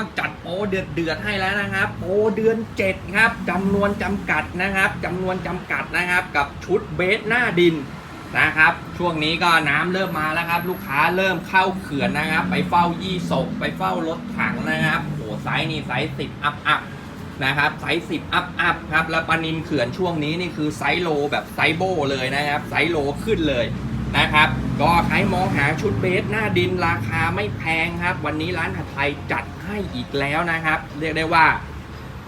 าจัดโปรเดือดเดือดให้แล้วนะครับ โปรเดือน7ครับจำนวนจำกัดนะครับจำนวนจำกัดนะครับ กับชุดเบสหน้าดินนะครับ ช่วงนี้ก็น้ำเริ่มมาแล้วครับ ลูกค้าเริ่มเข้าเขื่อนนะครับ ไปเฝ้ายี่ศกไปเฝ้ารถถังนะครับโอ้โหไซส์นี่ไซส์สิบอัพอัพนะครับไซส์สิบอัพอัพครับแล้วปลานินเขื่อนช่วงนี้นี่คือไซส์โลแบบไซส์โบเลยนะครับไซส์โลขึ้นเลยนะครับ ก็ใครมองหาชุดเบสหน้าดินราคาไม่แพงครับ วันนี้ร้านผัดไทยจัดให้อีกแล้วนะครับ เรียกได้ว่า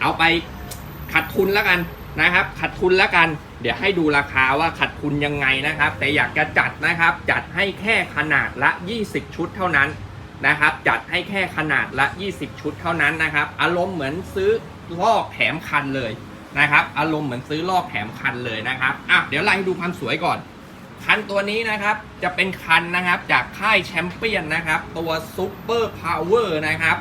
เอาไปขัดทุนแล้วกันนะครับ ขัดทุนแล้วกัน เดี๋ยวให้ดูราคาว่าขัดทุนยังไงนะครับ แต่อยากจะจัดนะครับ จัดให้แค่ขนาดละ 20 ชุดเท่านั้นนะครับ จัดให้แค่ขนาดละ 20 ชุดเท่านั้นนะครับ อารมณ์เหมือนซื้อลอกแถมคันเลยนะครับ อารมณ์เหมือนซื้อลอกแถมคันเลยนะครับอะเดี๋ยวไล่ดูความสวยก่อน คันตัวนี้นะครับจะเป็นคันนะครับจากค่ายแชมเปี้ยนนะครับ ตัวซูเปอร์พาวเวอร์นะครับ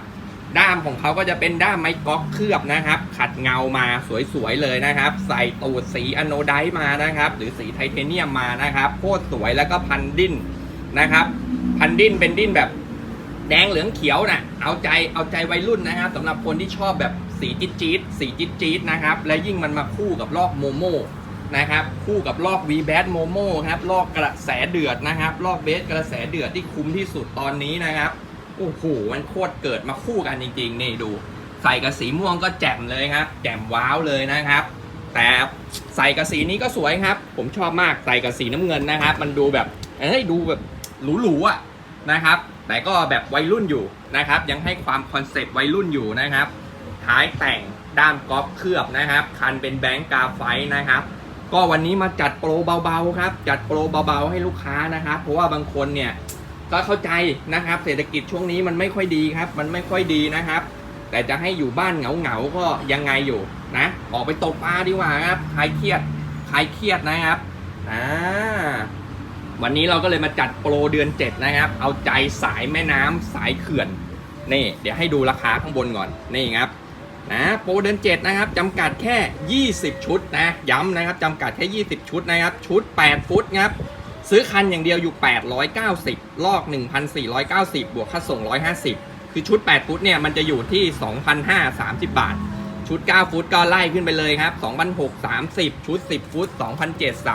ด้ามของเขาก็จะเป็นด้ามไม้ก๊อกเคลือบนะครับ ขัดเงามาสวยๆเลยนะครับ ใส่ตูดสีอโนไดมานะครับ หรือสีไทเทเนียมมานะครับโคตรสวยแล้วก็พันดิ้นนะครับ พันดิ้นเป็นดิ้นแบบแดงเหลืองเขียวนะ่ะเอาใจเอาใจวัยรุ่นนะครับสำหรับคนที่ชอบแบบสีจี๊ดจี๊ดสีจี๊ดจี๊ดนะครับ และยิ่งมันมาคู่กับลอกโมโม นะครับคู่กับลอก v b a t โมโมครับลอกกระแสเดือดนะครับลอกเบสกระแสเดือดที่คุ้มที่สุดตอนนี้นะครับโอ้โหมันโคตรเกิดมาคู่กันจริงๆนี่ดู ใส่กับสีม่วงก็แจ่มเลยครับแจ่มว้าวเลยนะครับ แต่ใส่กับสีนี้ก็สวยครับ ผมชอบมากใส่กับสีน้ำเงินนะครับ มันดูแบบเอ้ยดูแบบหรูๆอะนะครับ แต่ก็แบบวัยรุ่นอยู่นะครับ ยังให้ความคอนเซ็ปต์วัยรุ่นอยู่นะครับท้ายแต่งด้ามกอล์ฟเคลือบนะครับ คันเป็นแบงก์กาไฟนะครับ ก็วันนี้มาจัดโปรเบาๆครับ จัดโปรเบาๆให้ลูกค้านะครับ เพราะว่าบางคนเนี่ยก็เข้าใจนะครับ เศรษฐกิจช่วงนี้มันไม่ค่อยดีครับ มันไม่ค่อยดีนะครับ แต่จะให้อยู่บ้านเหงาๆก็ยังไงอยู่นะ ออกไปตกปลาดีกว่าครับคลายเครียดคลายเครียดนะครับอ่าวันนี้เราก็เลยมาจัดโปรเดือน 7 นะครับ เอาใจสายแม่น้ำสายเขื่อน นี่ เดี๋ยวให้ดูราคาข้างบนก่อน นี่ครับ นะโปรเดือน7นะครับจำกัดแค่ 20 ชุดนะย้ำนะครับจำกัดแค่ 20 ชุดนะครับ ชุด 8 ฟุตครับซื้อคันอย่างเดียวอยู่ 890 ลอก 1,490 บวกค่าส่ง 150 คือชุด 8 ฟุตเนี่ยมันจะอยู่ที่ 2,530 บาท ชุด 9 ฟุตก็ไล่ขึ้นไปเลยครับ 2,630 ชุด 10 ฟุต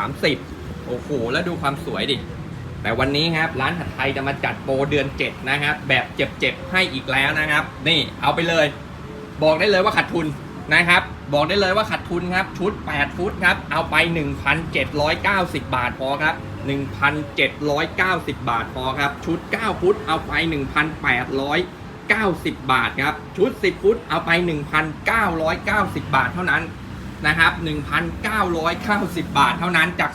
2,730 โอ้โห แล้วดูความสวยดิ แต่วันนี้ครับ ร้านผัดไทยจะมาจัดโปรเดือน 7 นะครับ แบบเจ็บๆให้อีกแล้วนะครับ นี่เอาไปเลย บอกได้เลยว่าขาดทุนนะครับ บอกได้เลยว่าขาดทุนครับ ชุด 8 ฟุตครับ เอาไป 1,790 บาทพอครับ 1,790 บาทพอครับ ชุด 9 ฟุตเอาไป 1,890 บาทครับ ชุด 10 ฟุตเอาไป 1,990 บาทเท่านั้นนะครับ 1,990 บาทเท่านั้นจาก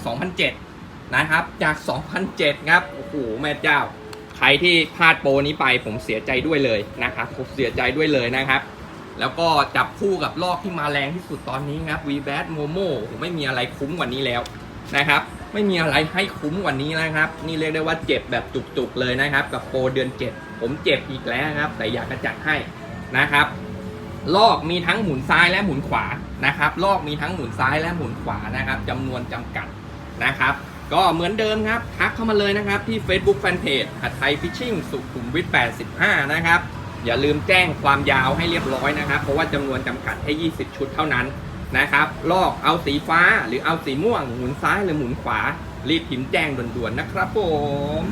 2,007นะครับ จาก 2,007ครับ โอ้โห แม่เจ้า ใครที่พลาดโปรนี้ไปผมเสียใจด้วยเลยนะครับ ผมเสียใจด้วยเลยนะครับ แล้วก็จับคู่กับลอกที่มาแรงที่สุดตอนนี้ครับ v b a t Momo ผมไม่มีอะไรคุ้มกว่านี้แล้วนะครับ ไม่มีอะไรให้คุ้มกว่านี้แล้วครับ นี่เรียกได้ว่าเจ็บแบบจุกๆเลยนะครับ กับโปรเดือน 7 ผมเจ็บอีกแล้วครับ แต่อยากจะจัดให้นะครับ ลอกมีทั้งหมุนซ้ายและหมุนขวานะครับ ลอกมีทั้งหมุนซ้ายและหมุนขวานะครับจำนวนจำกัดนะครับ ก็เหมือนเดิมครับทักเข้ามาเลยนะครับที่ Facebook Fanpage หัดไทยฟิชชิ่งสุขุมวิท85 นะครับ อย่าลืมแจ้งความยาวให้เรียบร้อยนะครับ เพราะว่าจำนวนจำกัดให้ 20 ชุดเท่านั้นนะครับ ลอกเอาสีฟ้าหรือเอาสีม่วงหมุนซ้ายหรือหมุนขวา รีบพิมพ์แจ้งด่วนๆนะครับผม